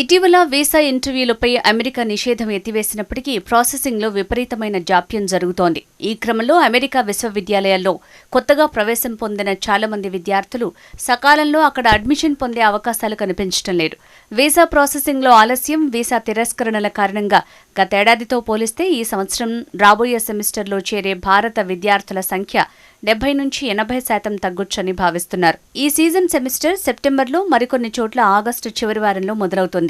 ఇటీవల visa ఇంటర్వ్యూలపై America నిషేధం ఎత్తివేసినప్పటికీ ప్రాసెసింగ్లో విపరీతమైన జాప్యం జరుగుతోంది. ఈ క్రమంలో అమెరికా విశ్వవిద్యాలయాల్లో కొత్తగా ప్రవేశం పొందిన చాలా మంది విద్యార్థులు సకాలంలో అక్కడ అడ్మిషన్ పొందే అవకాశాలు కనిపించడం లేదు. వీసా ప్రాసెసింగ్లో ఆలస్యం వీసా తిరస్కరణల కారణంగా గతేడాదితో పోలిస్తే ఈ సంవత్సరం రాబోయే సెమిస్టర్లో చేరే భారత విద్యార్థుల సంఖ్య డెబ్బై నుంచి ఎనభై శాతం తగ్గొచ్చని భావిస్తున్నారు. ఈ సీజన్ సెమిస్టర్ సెప్టెంబర్లో మరికొన్ని చోట్ల ఆగస్టు చివరి వారంలో మొదలవుతుంది.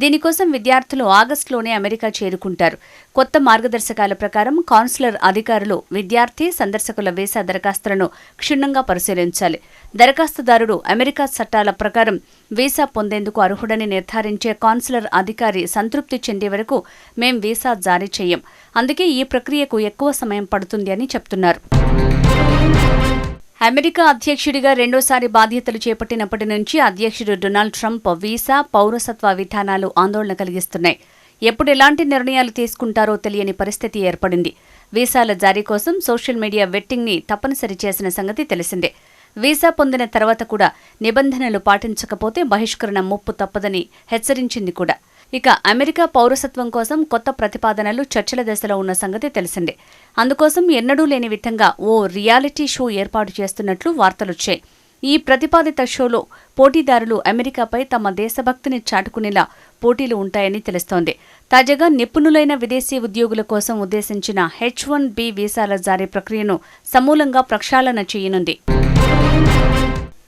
దీనికోసం విద్యార్థులు ఆగస్టులోనే అమెరికా చేరుకుంటారు. కొత్త మార్గదర్శకాల ప్రకారం కాన్సులర్ అధికారులు విద్యార్థి సందర్శకుల వీసా దరఖాస్తులను క్షుణ్ణంగా పరిశీలించాలి. దరఖాస్తుదారుడు అమెరికా చట్టాల ప్రకారం వీసా పొందేందుకు అర్హుడని నిర్ధారించే కాన్సులర్ అధికారి సంతృప్తి చెందే వరకు మేం వీసా జారీ చేయం. అందుకే ఈ ప్రక్రియకు ఎక్కువ సమయం పడుతుంది అని చెప్తున్నారు. అమెరికా అధ్యక్షుడిగా రెండోసారి బాధ్యతలు చేపట్టినప్పటి నుంచి అధ్యక్షుడు డొనాల్డ్ ట్రంప్ వీసా పౌరసత్వ విధానాలు ఆందోళన కలిగిస్తున్నాయి. ఎప్పుడు ఎలాంటి నిర్ణయాలు తీసుకుంటారో తెలియని పరిస్థితి ఏర్పడింది. వీసాల జారీ కోసం సోషల్ మీడియా వెట్టింగ్ని తప్పనిసరి చేసిన సంగతి తెలిసిందే. వీసా పొందిన తర్వాత కూడా నిబంధనలు పాటించకపోతే బహిష్కరణ ముప్పు తప్పదని హెచ్చరించింది కూడా. ఇక అమెరికా పౌరసత్వం కోసం కొత్త ప్రతిపాదనలు చర్చల దశలో ఉన్న సంగతి తెలిసిందే. అందుకోసం ఎన్నడూ లేని విధంగా ఓ రియాలిటీ షో ఏర్పాటు చేస్తున్నట్లు వార్తలొచ్చాయి ఈ ప్రతిపాదిత షోలో పోటీదారులు అమెరికాపై తమ దేశభక్తిని చాటుకునేలా పోటీలు ఉంటాయని తెలుస్తోంది. తాజాగా నిపుణులైన విదేశీ ఉద్యోగుల కోసం ఉద్దేశించిన హెచ్ వన్ బి వీసాల జారీ ప్రక్రియను సమూలంగా ప్రక్షాళన చేయనుంది.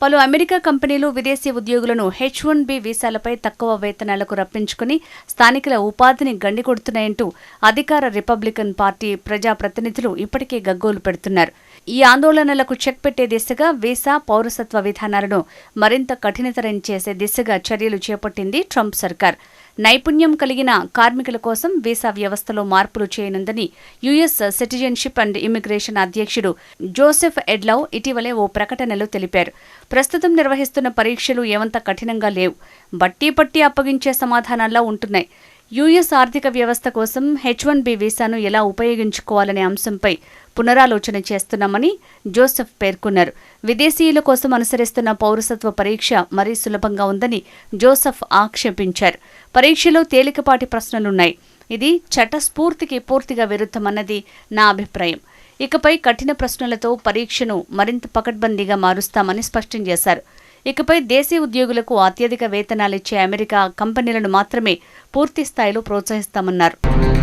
పలు అమెరికా కంపెనీలు విదేశీ ఉద్యోగులను హెచ్ వన్ బి వీసాలపై తక్కువ వేతనాలకు రప్పించుకుని స్థానికుల ఉపాధిని గండికొడుతున్నాయంటూ అధికార రిపబ్లికన్ పార్టీ ప్రజాప్రతినిధులు ఇప్పటికే గగ్గోలు పెడుతున్నారు. ఈ ఆందోళనలకు చెక్ పెట్టే దిశగా వీసా పౌరసత్వ విధానాలను మరింత కఠినతరం చేసే దిశగా చర్యలు చేపట్టింది ట్రంప్ సర్కార్. నైపుణ్యం కలిగిన కార్మికుల కోసం వీసా వ్యవస్థలో మార్పులు చేయనుందని యుఎస్ సిటిజన్షిప్ అండ్ ఇమిగ్రేషన్ అధ్యక్షుడు జోసెఫ్ ఎడ్లౌ ఇటీవలే ఓ ప్రకటనలో తెలిపారు. ప్రస్తుతం నిర్వహిస్తున్న పరీక్షలు ఏమంత కఠినంగా లేవు. బట్టి పట్టి అప్పగించే సమాధానాల్లో ఉంటున్నాయి. యుఎస్ ఆర్థిక వ్యవస్థ కోసం హెచ్ వన్ బి వీసాను ఎలా ఉపయోగించుకోవాలనే అంశంపై పునరాలోచన చేస్తున్నామని జోసెఫ్ పేర్కొన్నారు. విదేశీయుల కోసం అనుసరిస్తున్న పౌరసత్వ పరీక్ష మరీ సులభంగా ఉందని జోసెఫ్ ఆక్షేపించారు. పరీక్షలో తేలికపాటి ప్రశ్నలున్నాయి. ఇది చట్టస్ఫూర్తికి పూర్తిగా విరుద్ధమన్నది నా అభిప్రాయం. ఇకపై కఠిన ప్రశ్నలతో పరీక్షను మరింత పకడ్బందీగా మారుస్తామని స్పష్టం చేశారు. ఇకపై దేశీ ఉద్యోగులకు అత్యధిక వేతనాలిచ్చే అమెరికా కంపెనీలను మాత్రమే పూర్తి స్థాయిలో ప్రోత్సహిస్తామన్నారు.